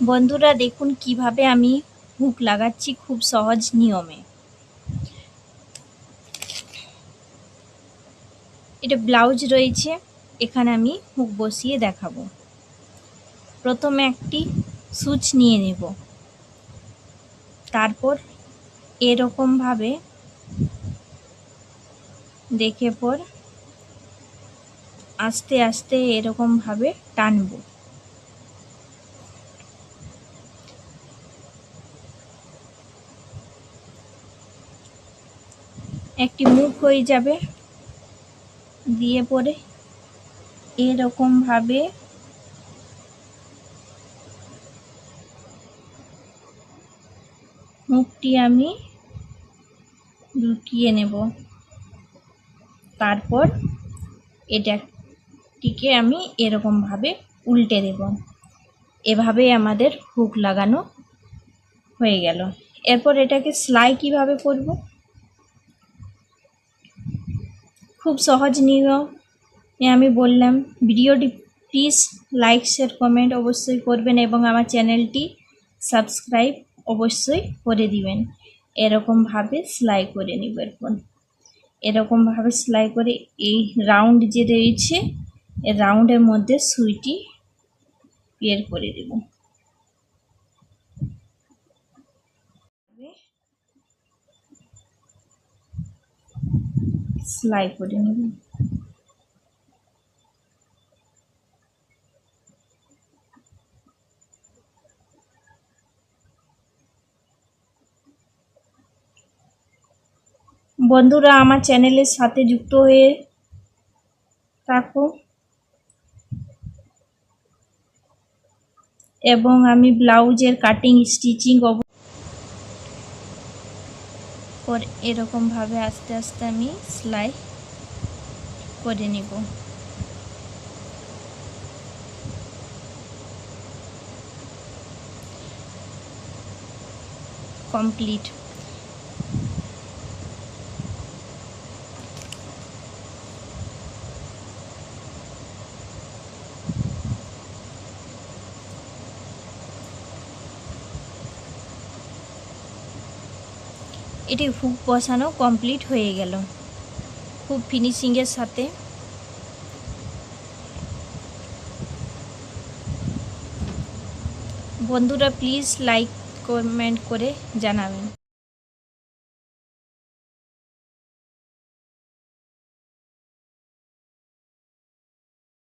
বন্ধুরা, দেখুন কীভাবে আমি হুক লাগাচ্ছি খুব সহজ নিয়মে। এটা ব্লাউজ রয়েছে, এখানে আমি হুক বসিয়ে দেখাবো। প্রথমে একটি সুচ নিয়ে নেব। তারপর এরকমভাবে দেখে পর আস্তে আস্তে এরকমভাবে টানবো। একটি মুখ হয়ে যাবে, দিয়ে পরে এরকমভাবে মুখটি আমি লুকিয়ে নেব। তারপর এটাটিকে আমি এরকমভাবে উল্টে দেব। এভাবে আমাদের হুক লাগানো হয়ে গেল। এরপর এটাকে সেলাই কীভাবে করব? খুব সহজ নিয়ম। আমি বললাম, ভিডিওটি প্লিজ লাইক শেয়ার কমেন্ট অবশ্যই করবেন এবং আমার চ্যানেলটি সাবস্ক্রাইব অবশ্যই করে দিবেন। এরকমভাবে সেলাই করে নিব এরপর এরকমভাবে সেলাই করে এই রাউন্ড যে রয়েছে রাউন্ডের মধ্যে সুইটি বের করে দেব। সেলাই করে নেব। বন্ধুরা, আমার চ্যানেলের সাথে যুক্ত হয়ে থাকো। এবং আমি ব্লাউজের কাটিং স্টিচিং পর এরকমভাবে আস্তে আস্তে আমি সেলাই করে নিব। কমপ্লিট। এটি হুক বসানো কমপ্লিট হয়ে গেল। খুব ফিনিশিংয়ের সাথে। বন্ধুরা প্লিজ লাইক কমেন্ট করে জানাবেন।